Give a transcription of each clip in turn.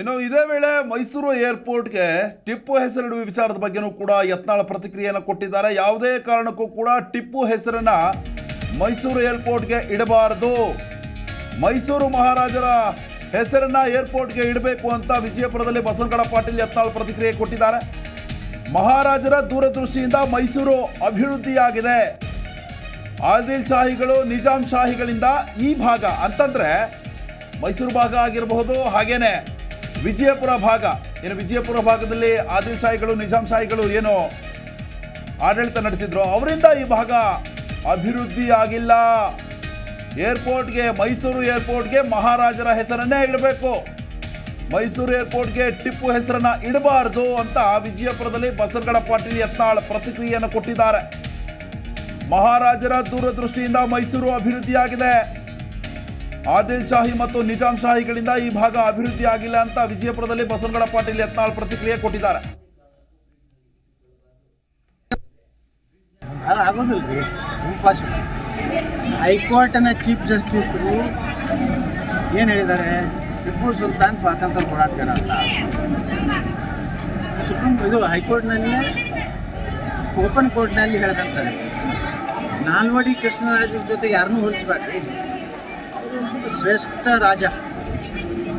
ಇನ್ನು ಇದೇ ವೇಳೆ ಮೈಸೂರು ಏರ್ಪೋರ್ಟ್ಗೆ ಟಿಪ್ಪು ಹೆಸರಿಡುವ ವಿಚಾರದ ಬಗ್ಗೆನೂ ಕೂಡ ಯತ್ನಾಳ ಪ್ರತಿಕ್ರಿಯೆಯನ್ನು ಕೊಟ್ಟಿದ್ದಾರೆ. ಯಾವುದೇ ಕಾರಣಕ್ಕೂ ಕೂಡ ಟಿಪ್ಪು ಹೆಸರನ್ನ ಮೈಸೂರು ಏರ್ಪೋರ್ಟ್ಗೆ ಇಡಬಾರದು. ಮೈಸೂರು ಮಹಾರಾಜರ ಹೆಸರನ್ನ ಏರ್ಪೋರ್ಟ್ಗೆ ಇಡಬೇಕು ಅಂತ ವಿಜಯಪುರದಲ್ಲಿ ಬಸವನಗಡ ಪಾಟೀಲ್ ಯತ್ನಾಳ್ ಪ್ರತಿಕ್ರಿಯೆ ಕೊಟ್ಟಿದ್ದಾರೆ. ಮಹಾರಾಜರ ದೂರದೃಷ್ಟಿಯಿಂದ ಮೈಸೂರು ಅಭಿವೃದ್ಧಿಯಾಗಿದೆ. ಆದಿಲ್ ಶಾಹಿಗಳು, ನಿಜಾಂ ಶಾಹಿಗಳಿಂದ ಈ ಭಾಗ ಅಂತಂದ್ರೆ ಮೈಸೂರು ಭಾಗ ಆಗಿರಬಹುದು, ಹಾಗೇನೆ ವಿಜಯಪುರ ಭಾಗ. ಏನು ವಿಜಯಪುರ ಭಾಗದಲ್ಲಿ ಆದಿಲ್ ಸಾಯಿಗಳು ನಿಜಾಮ್ ಸಾಯಿಗಳು ಏನು ಆಡಳಿತ ನಡೆಸಿದ್ರು? ಅವರಿಂದ ಈ ಭಾಗ ಅಭಿವೃದ್ಧಿ ಆಗಿಲ್ಲ ಏರ್ಪೋರ್ಟ್ಗೆ, ಮೈಸೂರು ಏರ್ಪೋರ್ಟ್ಗೆ ಮಹಾರಾಜರ ಹೆಸರನ್ನೇ ಇಡಬೇಕು. ಮೈಸೂರು ಏರ್ಪೋರ್ಟ್ಗೆ ಟಿಪ್ಪು ಹೆಸರನ್ನ ಇಡಬಾರದು ಅಂತ ವಿಜಯಪುರದಲ್ಲಿ ಬಸವಗಡ ಪಾಟೀಲ್ ಯತ್ನಾಳ್ ಪ್ರತಿಕ್ರಿಯೆಯನ್ನು ಕೊಟ್ಟಿದ್ದಾರೆ. ಮಹಾರಾಜರ ದೂರದೃಷ್ಟಿಯಿಂದ ಮೈಸೂರು ಅಭಿವೃದ್ಧಿಯಾಗಿದೆ. ಆದಿಲ್ ಶಾಹಿ ಮತ್ತು ನಿಜಾಂ ಶಾಹಿಗಳಿಂದ ಈ ಭಾಗ ಅಭಿವೃದ್ಧಿ ಆಗಿಲ್ಲ ಅಂತ ವಿಜಯಪುರದಲ್ಲಿ ಬಸವನಗೌಡ ಪಾಟೀಲ್ ಯತ್ನಾಳ್ ಪ್ರತಿಕ್ರಿಯೆ ಕೊಟ್ಟಿದ್ದಾರೆ. ಹೈಕೋರ್ಟ್ನ ಚೀಫ್ ಜಸ್ಟಿಸ್ ಏನು ಹೇಳಿದ್ದಾರೆ? ಟಿಪ್ಪು ಸುಲ್ತಾನ್ ಸ್ವಾತಂತ್ರ್ಯ ಹೋರಾಟಗಾರ ಅಂತ. ಸುಪ್ರೀಂ ಇದು ಹೈಕೋರ್ಟ್ನಲ್ಲಿ, ಓಪನ್ ಕೋರ್ಟ್ನಲ್ಲಿ ಹೇಳಿದಂತಾರೆ ನಾಲ್ವಡಿ ಕೃಷ್ಣರಾಜರ ಜೊತೆ ಯಾರನ್ನೂ ಒಂದು ಶ್ರೇಷ್ಠ ರಾಜ.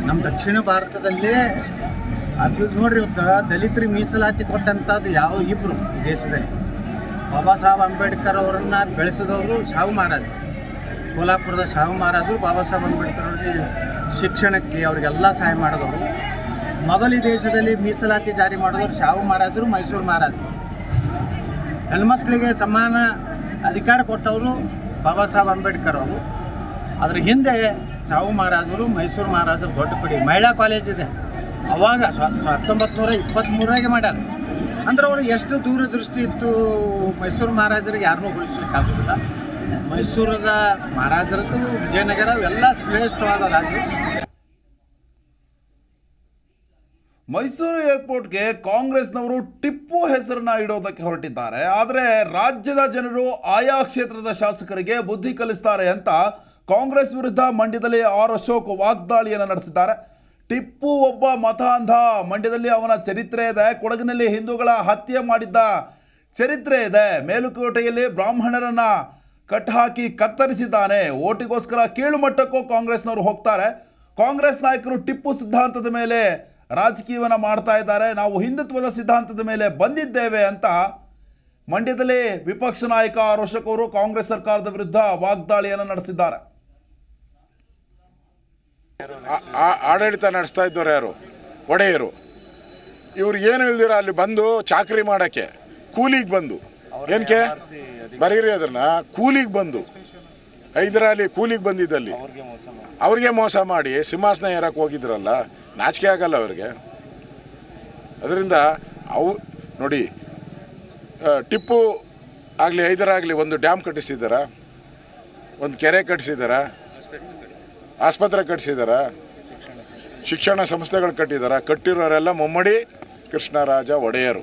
ನಮ್ಮ ದಕ್ಷಿಣ ಭಾರತದಲ್ಲೇ ಅದು ನೋಡ್ರಿ ಇವತ್ತು ದಲಿತರಿಗೆ ಮೀಸಲಾತಿ ಕೊಟ್ಟಂಥದ್ದು ಯಾವ ಇಬ್ಬರು ದೇಶದಲ್ಲಿ? ಬಾಬಾ ಸಾಹೇಬ್ ಅಂಬೇಡ್ಕರ್ ಅವರನ್ನು ಬೆಳೆಸಿದವರು ಶಾಹು ಮಹಾರಾಜರು ಕೋಲಾಪುರದ ಶಾಹು ಮಹಾರಾಜರು ಬಾಬಾ ಸಾಹೇಬ್ ಅಂಬೇಡ್ಕರ್ ಅವರಿಗೆ ಶಿಕ್ಷಣಕ್ಕೆ ಅವರಿಗೆಲ್ಲ ಸಹಾಯ ಮಾಡಿದವರು. ಮೊದಲು ದೇಶದಲ್ಲಿ ಮೀಸಲಾತಿ ಜಾರಿ ಮಾಡಿದವರು ಶಾಹು ಮಹಾರಾಜರು, ಮೈಸೂರು ಮಹಾರಾಜರು. ಹೆಣ್ಮಕ್ಳಿಗೆ ಸಮಾನ ಅಧಿಕಾರ ಕೊಟ್ಟವರು ಬಾಬಾ ಸಾಹೇಬ್ ಅಂಬೇಡ್ಕರ್ ಅವರು. ಅದ್ರ ಹಿಂದೆ ಸಾವು ಮಹಾರಾಜರು, ಮೈಸೂರು ಮಹಾರಾಜರು ದೊಡ್ಡ ಕೊಡಿ ಮಹಿಳಾ ಕಾಲೇಜ್ ಇದೆ. ಅವಾಗ ಹತ್ತೊಂಬತ್ತು ನೂರ ಇಪ್ಪತ್ತ್ಮೂರಾಗೆ ಮಾಡ್ಯಾರ. ಅಂದ್ರೆ ಅವರು ಎಷ್ಟು ದೂರದೃಷ್ಟಿ ಇತ್ತು ಮೈಸೂರು ಮಹಾರಾಜರಿಗೆ ಯಾರನ್ನೂ ಹೋಲಿಸ್ಲಿಕ್ಕೆ ಆಗೋದಿಲ್ಲ. ಮೈಸೂರದ ಮಹಾರಾಜರದ್ದು ವಿಜಯನಗರ ಎಲ್ಲ ಶ್ರೇಷ್ಠವಾದ ರಾಜ್ಯ ಮೈಸೂರು ಏರ್ಪೋರ್ಟ್ಗೆ ಕಾಂಗ್ರೆಸ್ನವರು ಟಿಪ್ಪು ಹೆಸರನ್ನ ಇಡೋದಕ್ಕೆ ಹೊರಟಿದ್ದಾರೆ. ಆದರೆ ರಾಜ್ಯದ ಜನರು ಆಯಾ ಕ್ಷೇತ್ರದ ಶಾಸಕರಿಗೆ ಬುದ್ಧಿ ಕಲಿಸ್ತಾರೆ ಅಂತ ಕಾಂಗ್ರೆಸ್ ವಿರುದ್ಧ ಮಂಡ್ಯದಲ್ಲಿ ಆರ್ ಅಶೋಕ್ ವಾಗ್ದಾಳಿಯನ್ನು ನಡೆಸಿದ್ದಾರೆ. ಟಿಪ್ಪು ಒಬ್ಬ ಮತಾಂಧ ಮಂಡ್ಯದಲ್ಲಿ ಅವನ ಚರಿತ್ರೆ ಇದೆ. ಕೊಡಗಿನಲ್ಲಿ ಹಿಂದೂಗಳ ಹತ್ಯೆ ಮಾಡಿದ್ದ ಚರಿತ್ರೆ ಇದೆ. ಮೇಲುಕೋಟೆಯಲ್ಲಿ ಬ್ರಾಹ್ಮಣರನ್ನ ಕಟ್ಹಾಕಿ ಕತ್ತರಿಸಿದ್ದಾನೆ. ಓಟಿಗೋಸ್ಕರ ಕೀಳುಮಟ್ಟಕ್ಕೂ ಕಾಂಗ್ರೆಸ್ನವರು ಹೋಗ್ತಾರೆ. ಕಾಂಗ್ರೆಸ್ ನಾಯಕರು ಟಿಪ್ಪು ಸಿದ್ಧಾಂತದ ಮೇಲೆ ರಾಜಕೀಯವನ್ನು ಮಾಡ್ತಾ ಇದ್ದಾರೆ. ನಾವು ಹಿಂದುತ್ವದ ಸಿದ್ಧಾಂತದ ಮೇಲೆ ಬಂದಿದ್ದೇವೆ ಅಂತ ಮಂಡ್ಯದಲ್ಲಿ ವಿಪಕ್ಷ ನಾಯಕ ಅರೋಷಕ್ ಅವರು ಕಾಂಗ್ರೆಸ್ ಸರ್ಕಾರದ ವಿರುದ್ಧ ವಾಗ್ದಾಳಿಯನ್ನು ನಡೆಸಿದ್ದಾರೆ. ಆಡಳಿತ ನಡೆಸ್ತಾ ಇದ್ದವ್ರು ಯಾರು? ಒಡೆಯರು. ಇವ್ರು ಏನು ಇಲ್ದಿರ ಅಲ್ಲಿ ಬಂದು ಚಾಕರಿ ಮಾಡಕ್ಕೆ ಕೂಲಿಗೆ ಬಂದು. ಏನಕ್ಕೆ ಬರೀರಿ ಅದನ್ನ ಕೂಲಿಗೆ ಬಂದು. ಹೈದರಾಲಿ ಕೂಲಿಗೆ ಬಂದಿದ್ದಲ್ಲಿ. ಅವ್ರಿಗೆ ಮೋಸ ಮಾಡಿ. ಸಿಂಹಾಸನ ಏರಕ್ಕೆ ಹೋಗಿದ್ರಲ್ಲ ನಾಚಿಕೆ ಆಗಲ್ಲ ಅವ್ರಿಗೆ. ಅದರಿಂದ ಅವು ನೋಡಿ ಟಿಪ್ಪು ಆಗಲಿ ಹೈದರಾಗಲಿ ಒಂದು ಡ್ಯಾಮ್ ಕಟ್ಟಿಸಿದ್ದಾರ? ಒಂದು ಕೆರೆ ಕಟ್ಟಿಸಿದಾರ ಆಸ್ಪತ್ರೆ ಕಟ್ಟಿಸಿದಾರ ಶಿಕ್ಷಣ ಸಂಸ್ಥೆಗಳು ಕಟ್ಟಿದಾರ ಕಟ್ಟಿರೋರೆಲ್ಲ ಮುಮ್ಮಡಿ ಕೃಷ್ಣರಾಜ ಒಡೆಯರು?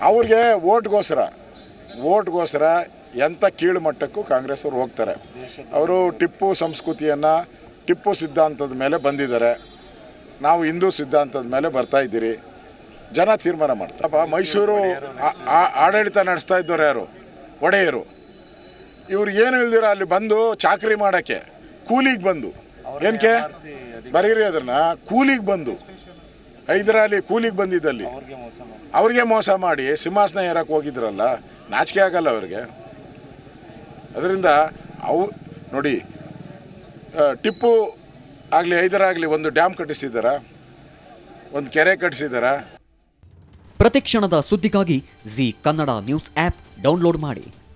ಅವ್ರಿಗೆ ಓಟ್ಗೋಸ್ಕರ ಓಟ್ಗೋಸ್ಕರ ಎಂಥ ಕೀಳು ಮಟ್ಟಕ್ಕೂ ಕಾಂಗ್ರೆಸ್ ಅವರು ಹೋಗ್ತಾರೆ. ಅವರು ಟಿಪ್ಪು ಸಂಸ್ಕೃತಿಯನ್ನು ಟಿಪ್ಪು ಸಿದ್ಧಾಂತದ ಮೇಲೆ ಬಂದಿದ್ದಾರೆ. ನಾವು ಹಿಂದೂ ಸಿದ್ಧಾಂತದ ಮೇಲೆ ಬರ್ತಾ ಇದ್ದೀರಿ. ಜನ ತೀರ್ಮಾನ ಮಾಡ್ತಾರೆ. ಮೈಸೂರು ಆಡಳಿತ ನಡೆಸ್ತಾ ಇದ್ದವ್ರು ಯಾರು? ಒಡೆಯರು. ಇವ್ರು ಏನು ಇಲ್ದಿರ ಅಲ್ಲಿ ಬಂದು ಚಾಕರಿ ಮಾಡಕ್ಕೆ ಕೂಲಿಗೆ ಬಂದು. ಏನಕ್ಕೆ ಬರೀರಿ ಅದನ್ನ ಕೂಲಿಗೆ ಬಂದು. ಹೈದರಾಲಿ ಕೂಲಿಗೆ ಬಂದಿದ್ದಲ್ಲಿ. ಅವ್ರಿಗೆ ಮೋಸ ಮಾಡಿ. ಸಿಂಹಾಸನ ಏರಕ್ಕೆ ಹೋಗಿದ್ರಲ್ಲ ನಾಚಿಕೆ ಆಗಲ್ಲ ಅವ್ರಿಗೆ. ಅದರಿಂದ ಅವು ನೋಡಿ ಟಿಪ್ಪು ಆಗಲಿ ಹೈದರಾಗಲಿ ಒಂದು ಡ್ಯಾಮ್ ಕಟ್ಟಿಸಿದಾರ ಒಂದು ಕೆರೆ ಕಟ್ಟಿಸಿದಾರ ಪ್ರತಿಕ್ಷಣದ ಸುದ್ದಿಗಾಗಿ Zee Kannada news app download ಮಾಡಿ.